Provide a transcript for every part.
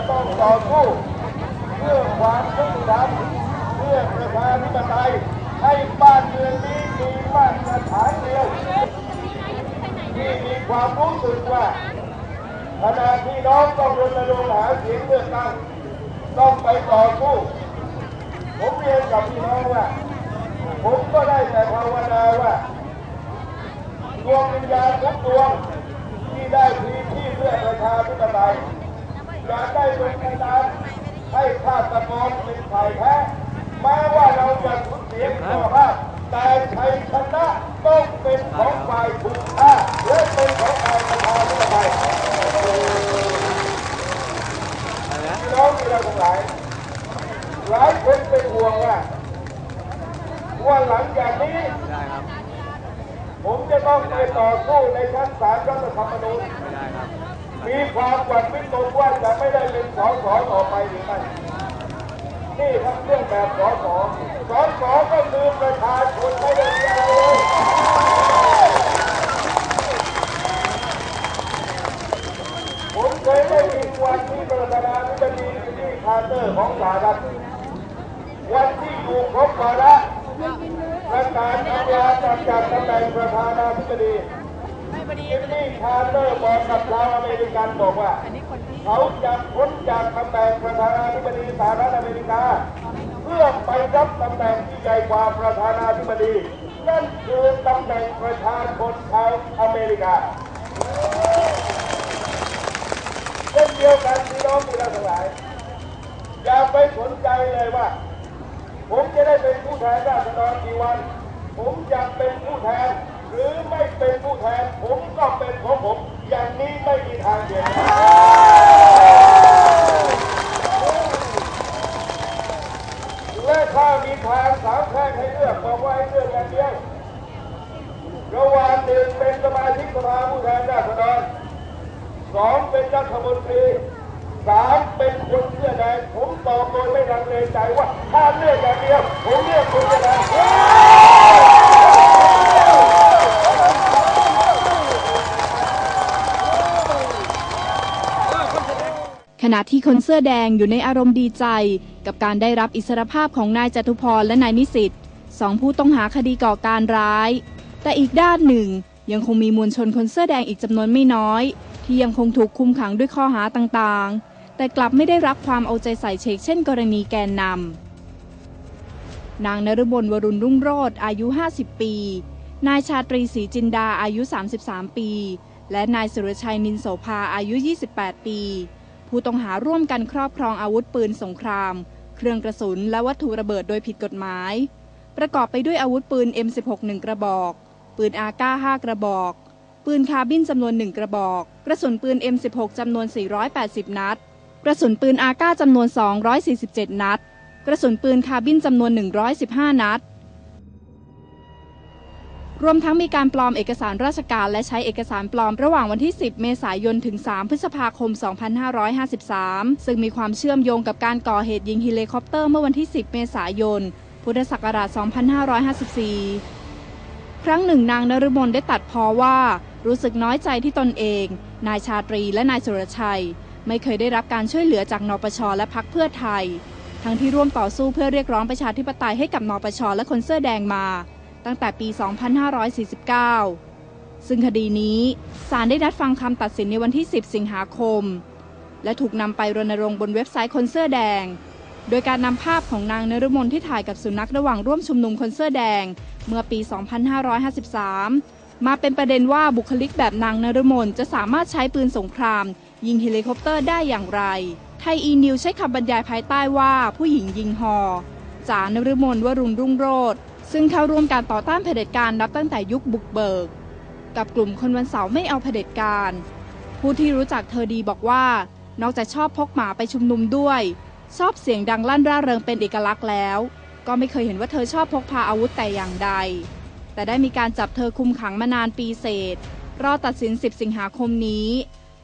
จะต้องต่อสู้เพื่อความยุติธรรมเพื่อประชาธิปไตยให้บ้านเมืองนี้มีมาตรฐานเดียวที่มีความรู้สึกว่าขณะที่น้องต้องรณรงค์หาเสียงเลือกตั้งต้องไปต่อสู้ผมเรียนกับพี่น้องว่า ผมก็ได้แต่ภาวนาว่าดวงวิญญาณทุกดวงที่ได้ทีที่เพื่อประชาธิปไตย อย่าได้ลงในนามให้ฆาตกรเป็นฝ่ายแพ้แม้ว่าเราจะสูญเสียสุขภาแต่ชัยชนะต้องเป็นของฝ่ายถูกฆ่าและเป็นของฝ่ายประชาธิปไตยพี่น้องที่เราทั้งหลายหลายคนเป็นห่วงว่าว่าหลังจากนี้ผมจะต้องไปต่อสู้ในชั้นศาลรัฐธรรมนูญ มีความหวั่นวิตกว่าจะไม่ได้เป็นสอสอต่อไปหรือไม่นี่ทั้งเรื่องแบบสอสอสอสอก็คือประชาชนไม่ได้มีอะไรเลยผมเคยได้ยินวันที่ประธานาธิบดีที่คาร์เตอร์ของสหรัฐวันที่อยู่ครบวาระประกาศทำลายจากตำแหน่งประธานาธิบดีจิมมี่คาร์เตอร์บอกกับชาวอเมริกัน บอกว่า เขาจะพ้นจากตำแหน่งประธานาธิบดีสหรัฐอเมริกา เพื่อไปรับตำแหน่งที่ใหญ่กว่าประธานาธิบดี นั่นคือตำแหน่งประชาชนชาวอเมริกาเช่นเดียวกันพี่น้องที่เราทั้งหลาย อย่าไปสนใจเลยว่า ผมจะได้เป็นผู้แทนราษฎรกี่วัน ผมจะเป็นผู้แทน หรือไม่เป็นผู้แทน ผมก็เป็นของผม อย่างนี้ไม่มีทางเปลี่ยนและถ้ามีทางสามแพร่งให้เลือกบอกว่าให้เลือกอย่างเดียวระหว่างหนึ่งเป็นสมาชิกสภาผู้แทนราษฎรสองเป็นรัฐมนตรีสามเป็นคนเสื้อแดงผมตอบโดยไม่ลังเลใจว่าถ้าเลือกอย่างเดียวผมเลือกคนเสื้อแดง ขณะที่คนเสื้อแดงอยู่ในอารมณ์ดีใจ กับการได้รับอิสรภาพของนายจตุพรและนายนิสิตสองผู้ต้องหาคดีก่อการร้าย แต่อีกด้านหนึ่ง ยังคงมีมวลชนคนเสื้อแดงอีกจำนวนไม่น้อย ที่ยังคงถูกคุมขังด้วยข้อหาต่างๆ แต่กลับไม่ได้รับความเอาใจใส่เชกเช่น กรณีแกนนำนางนฤบลวรุณรุ่งโรธอายุ 50 ปี นายชาตรีศรีจินดาอายุ 33 ปี และนายสุรชัยนินโสภาอายุ 28 ปี ผู้ต้องหาร่วมกันครอบครองอาวุธปืนสงคราม เครื่องกระสุนและวัตถุระเบิดโดยผิดกฎหมาย ประกอบไปด้วยอาวุธปืน M16 1 กระบอก ปืน AK 5กระบอก ปืนคาร์บินจำนวน 1 กระบอก กระสุนปืน M16 จำนวน 480 นัด กระสุนปืน AK จำนวน 247 นัด กระสุนปืนคาร์บินจำนวน 115 นัด รวมทั้งมีการปลอมเอกสารราชการ และใช้เอกสารปลอมระหว่างวันที่ 10 เมษายนถึง 3 พฤษภาคม 2553 ซึ่งมีความเชื่อมโยงกับการก่อเหตุยิงเฮลิคอปเตอร์เมื่อวันที่ 10 เมษายน พุทธศักราช 2554 ครั้งหนึ่งนางนฤมลได้ตัดพอว่า รู้สึกน้อยใจที่ตนเอง นายชาตรีและนายสุรชัย ไม่เคยได้รับการช่วยเหลือจากนปชและพักเพื่อไทย ทั้งที่ร่วมต่อสู้เพื่อเรียกร้องประชาธิปไตยให้กับนปชและคนเสื้อแดงมา ตั้งแต่ปี 2549 ซึ่งคดีนี้ศาลได้นัดฟังคำตัดสินในวันที่ 10 สิงหาคม และถูกนำไปรณรงค์บนเว็บไซต์คนเสื้อแดง โดยการนำภาพของนางนฤมลที่ถ่ายกับสุนัขระหว่างร่วมชุมนุมคนเสื้อแดง เมื่อปี 2553 มาเป็นประเด็นว่าบุคลิกแบบนางนฤมลจะสามารถใช้ปืนสงคราม ยิงเฮลิคอปเตอร์ได้อย่างไร ไทยอีนิวใช้คำบรรยายภายใต้ว่าผู้หญิงยิงฮอจานฤมลวรุณรุ่งโรธ ซึ่งเข้าร่วมการต่อต้านเผด็จการนับตั้งแต่ยุคบุกเบิก กับกลุ่มคนวันเสาร์ไม่เอาเผด็จการ ผู้ที่รู้จักเธอดีบอกว่า นอกจากชอบพกหมาไปชุมนุมด้วย ชอบเสียงดังลั่นร่าเริงเป็นเอกลักษณ์แล้ว ก็ไม่เคยเห็นว่าเธอชอบพกพาอาวุธแต่อย่างใด แต่ได้มีการจับเธอคุมขังมานานปีเศษรอตัดสิน 10 สิงหาคมนี้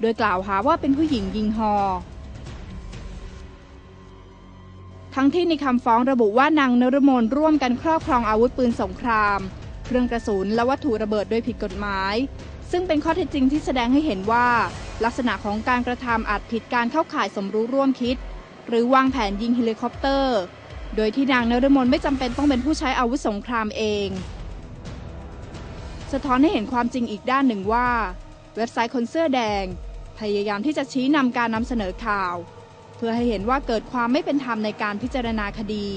โดยกล่าวหาว่าเป็นผู้หญิงยิงฮอ ทั้งที่ในคำฟ้องระบุว่านางนรมนร่วมกันครอบครองอาวุธปืนสงคราม เครื่องกระสุนและวัตถุระเบิดโดยผิดกฎหมาย ซึ่งเป็นข้อเท็จจริงที่แสดงให้เห็นว่า ลักษณะของการกระทำอาจผิดการเข้าข่ายสมรู้ร่วมคิด หรือวางแผนยิงเฮลิคอปเตอร์ โดยที่นางนฤมลไม่จำเป็นต้องเป็นผู้ใช้อาวุธสงครามเอง สะท้อนให้เห็นความจริงอีกด้านหนึ่งว่า เว็บไซต์คนเสื้อแดง พยายามที่จะชี้นำการนำเสนอข่าว เพื่อให้เห็นว่าเกิดความไม่เป็นธรรมในการพิจารณาคดี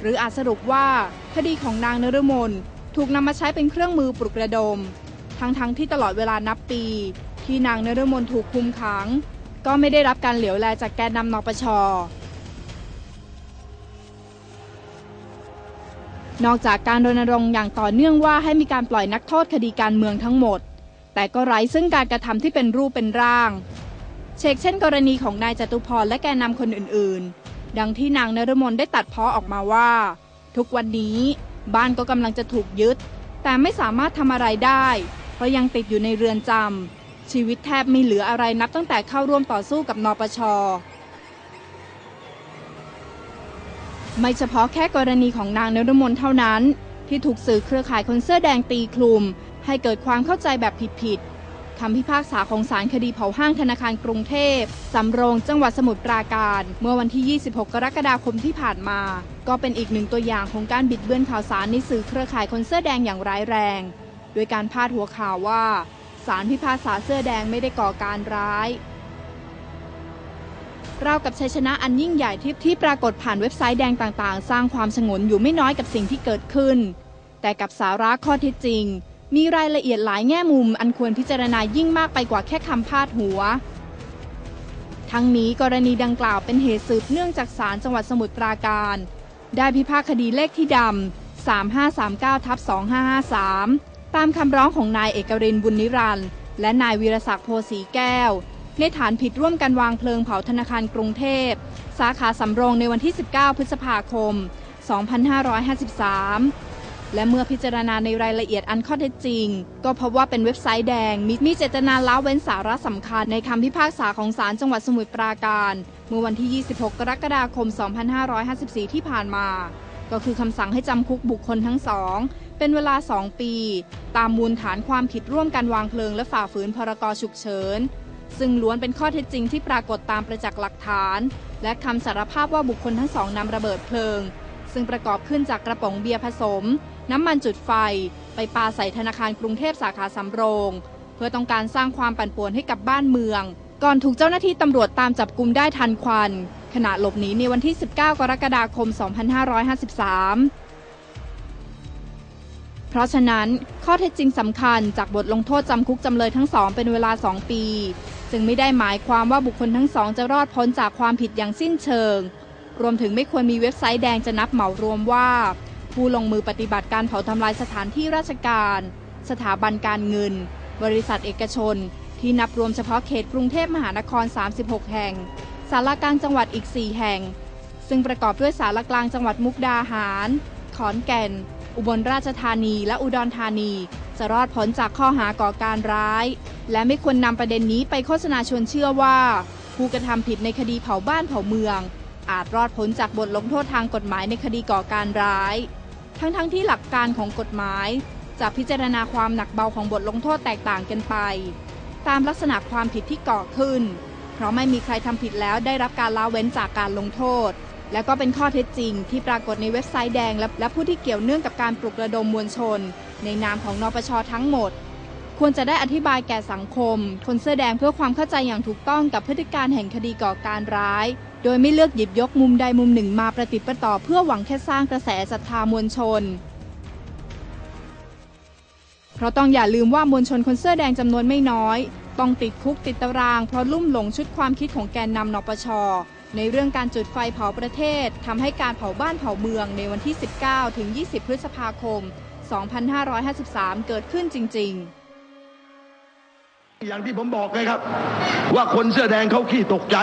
หรืออาจสรุปว่าคดีของนางนฤมลถูกนำมาใช้เป็นเครื่องมือปลุกระดม ทั้งๆทที่ตลอดเวลานับปี ที่นางนฤมลถูกคุมขัง ก็ไม่ได้รับการเหลียวแลจากแกนนำนปชนอกจากการรณรงค์อย่างต่อเนื่องว่าให้มีการปล่อยนักโทษคดีการเมืองทั้งหมด แต่ก็ไร้ซึ่งการกระทำที่เป็นรูปเป็นร่าง เชกเช่นกรณีของนายจตุพรและแกนนำคนอื่นๆ ดังที่นางนฤมลได้ตัดเพ้อออกมาว่า ทุกวันนี้บ้านก็กำลังจะถูกยึด แต่ไม่สามารถทำอะไรได้ เพราะยังติดอยู่ในเรือนจำชีวิตแทบไม่เหลืออะไรนับตั้งแต่เข้าร่วมต่อสู้กับนปช ไม่เฉพาะแค่กรณีของนางนรมนเท่านั้น ที่ถูกสื่อเครือข่ายคนเสื้อแดงตีคลุม ให้เกิดความเข้าใจแบบผิดๆ คำพิพากษาของศาลคดีเผาห้างธนาคารกรุงเทพสำโรงจังหวัดสมุทรปราการ เมื่อวันที่ 26 กรกฎาคมที่ผ่านมา ก็เป็นอีกหนึ่งตัวอย่างของการบิดเบือนข่าวสารในสื่อเครือข่ายคนเสื้อแดงอย่างร้ายแรง โดยการพาดหัวข่าวว่าศาลพิพากษาเสื้อแดงไม่ได้ก่อการร้ายราวกับชัยชนะอันยิ่งใหญ่ที่ที่ปรากฏผ่านเว็บไซต์แดงต่างๆ สร้างความสงนอยู่ไม่น้อยกับสิ่งที่เกิดขึ้น แต่กับสาระข้อเท็จจริง มีรายละเอียดหลายแง่มุมอันควรพิจารณายิ่งมากไปกว่าแค่คำพาดหัว ทั้งนี้กรณีดังกล่าวเป็นเหตุสืบเนื่องจากศาลจังหวัดสมุทรปราการ ได้พิพากษาคดีเลขที่ดำ 3539ทับ2553 ตามคำร้องของนายเอกรินบุญนิรันดร์และนายวีรศักดิ์โพสีแก้ว ในฐานผิดร่วมกันวางเพลิงเผาธนาคารกรุงเทพ สาขาสำโรงในวันที่ 19 พฤษภาคม 2553 และเมื่อพิจารณาในรายละเอียดอันข้อเท็จจริง ก็พบว่าเป็นเว็บไซต์แดงมีมีเจตนาละเว้นสาระสำคัญในคำพิพากษาของศาลจังหวัดสมุทรปราการ เมื่อวันที่ 26 กรกฎาคม 2554 ที่ผ่านมา ก็คือคำสั่งให้จำคุกบุคคลทั้งสอง เป็นเวลา 2 ปี ตามมูลฐานความผิดร่วมกันวางเพลิงและฝ่าฝืนพรกฉุกเฉินซึ่งล้วนเป็นข้อเท็จจริงที่ปรากฏตามประจักษ์หลักฐาน และคำสารภาพว่าบุคคลทั้งสองนำระเบิดเพลิง ซึ่งประกอบขึ้นจากกระป๋องเบียร์ผสม น้ำมันจุดไฟ ไปปาใส่ธนาคารกรุงเทพสาขาสำโรง เพื่อต้องการสร้างความปั่นป่วนให้กับบ้านเมือง ก่อนถูกเจ้าหน้าที่ตำรวจตามจับกลุมได้ทันควัน ขณะหลบหนีในวันที่ 19 กรกฎาคม 2553 เพราะฉะนั้นข้อเท็จจริงสำคัญจากบทลงโทษจำคุกจำเลยทั้งสองเป็นเวลา 2 ปี จึงไม่ได้หมายความว่าบุคคลทั้งสองจะรอดพ้นจากความผิดอย่างสิ้นเชิง รวมถึงไม่ควรมีเว็บไซต์แดงจะนับเหมารวมว่า ผู้ลงมือปฏิบัติการเผาทำลายสถานที่ราชการ สถาบันการเงิน บริษัทเอกชน ที่นับรวมเฉพาะเขตกรุงเทพมหานคร 36 แห่งสารกลางจังหวัดอีก 4 แห่ง ซึ่งประกอบด้วยสารกลางจังหวัดมุกดาหาร ขอนแก่น อุบลราชธานี และอุดรธานี จะรอดพ้นจากข้อหาก่อการร้าย และไม่ควรนำประเด็นนี้ไปโฆษณาชวนเชื่อว่า ผู้กระทำผิดในคดีเผาบ้านเผาเมืองอาจรอดพ้นจากบทลงโทษทางกฎหมายในคดีก่อการร้าย ทั้งๆทที่หลักการของกฎหมาย จะพิจารณาความหนักเบาของบทลงโทษแตกต่างกันไป ตามลักษณะความผิดที่ก่อขึ้น เพราะไม่มีใครทำผิดแล้วได้รับการละเว้นจากการลงโทษ และก็เป็นข้อเท็จจริง ที่ปรากฏในเว็บไซต์แดงและและผู้ที่เกี่ยวเนื่องกับการปลุกระดมมวลชน ในนามของนปชทั้งหมด ควรจะได้อธิบายแก่สังคม คนเสื้อแดงเพื่อความเข้าใจอย่างถูกต้องกับพฤติการแห่งคดีก่อการร้าย โดยไม่เลือกหยิบยกมุมใดมุมหนึ่งมาประติดประต่อเพื่อหวังแค่สร้างกระแสศรัทธามวลชน เพราะต้องอย่าลืมว่ามวลชนคนเสื้อแดงจำนวนไม่น้อย ต้องติดคุกติดตาราง เพราะลุ่มหลงชุดความคิดของแกนนำนปช ในเรื่องการจุดไฟเผาประเทศทำให้การเผาบ้านเผาเมืองในวันที่ 19 ถึง 20 พฤษภาคม 2553 เกิดขึ้นจริง ๆ อย่างที่ผมบอกไงครับ ว่าคนเสื้อแดงเขาขี้ตกใจ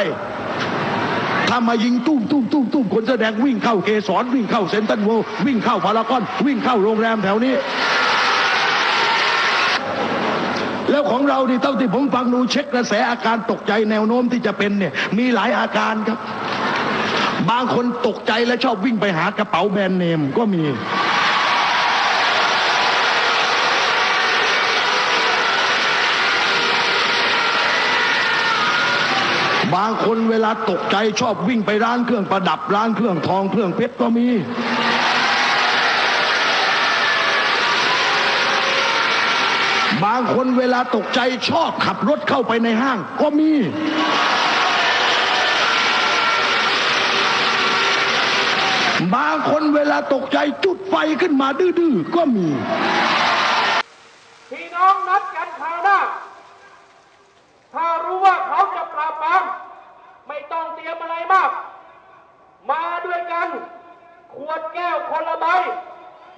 ถ้ามายิงตุ้มตุ้มตุ้มตุ้มคนเสื้อแดงวิ่งเข้าเกสรวิ่งเข้าเซนตันโววิ่งเข้าพารากอนวิ่งเข้าโรงแรมแถวนี้ แล้วของเรานี่เท่าที่ผมฟังดูเช็คกระแสอาการตกใจแนวโน้มที่จะเป็นเนี่ยมีหลายอาการครับ บางคนตกใจและชอบวิ่งไปหากระเป๋าแบรนด์เนมก็มี บางคนเวลาตกใจชอบวิ่งไปร้านเครื่องประดับร้านเครื่องทองเครื่องเพชรก็มี บางคนเวลาตกใจชอบขับรถเข้าไปในห้างก็มี บางคนเวลาตกใจจุดไฟขึ้นมาดื้อๆก็มีพี่น้องนัดกันคราวหน้าถ้ารู้ว่าเขาจะปราบปราม ไม่ต้องเตรียมอะไรมาก มาด้วยกัน ขวดแก้วคนละใบ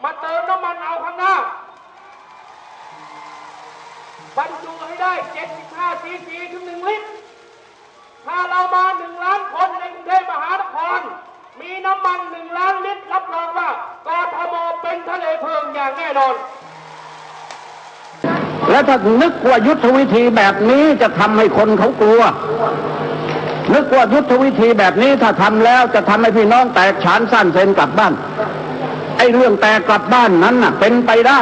มาเติมน้ำมันเอาข้างหน้า บรรจุให้ได้ 75ซีซีถึง 1 ลิตร ถ้าเรามาหนึ่งล้านคนในกรุงเทพมหานคร มีน้ำมันหนึ่งล้านลิตร รับรองว่ากทมเป็นทะเลเพลิงอย่างแน่นอนและถ้านึกว่ายุทธวิธีแบบนี้จะทำให้คนเขากลัว นึกว่ายุทธวิธีแบบนี้ถ้าทำแล้วจะทำให้พี่น้องแตกฉานสั้นเซนกลับบ้านไอ้เรื่องแตกกลับบ้านนั้นน่ะ เป็นไปได้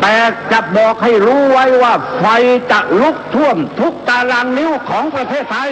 แต่จะบอกให้รู้ไว้ว่าไฟจะลุกท่วมทุกตารางนิ้วของประเทศไทย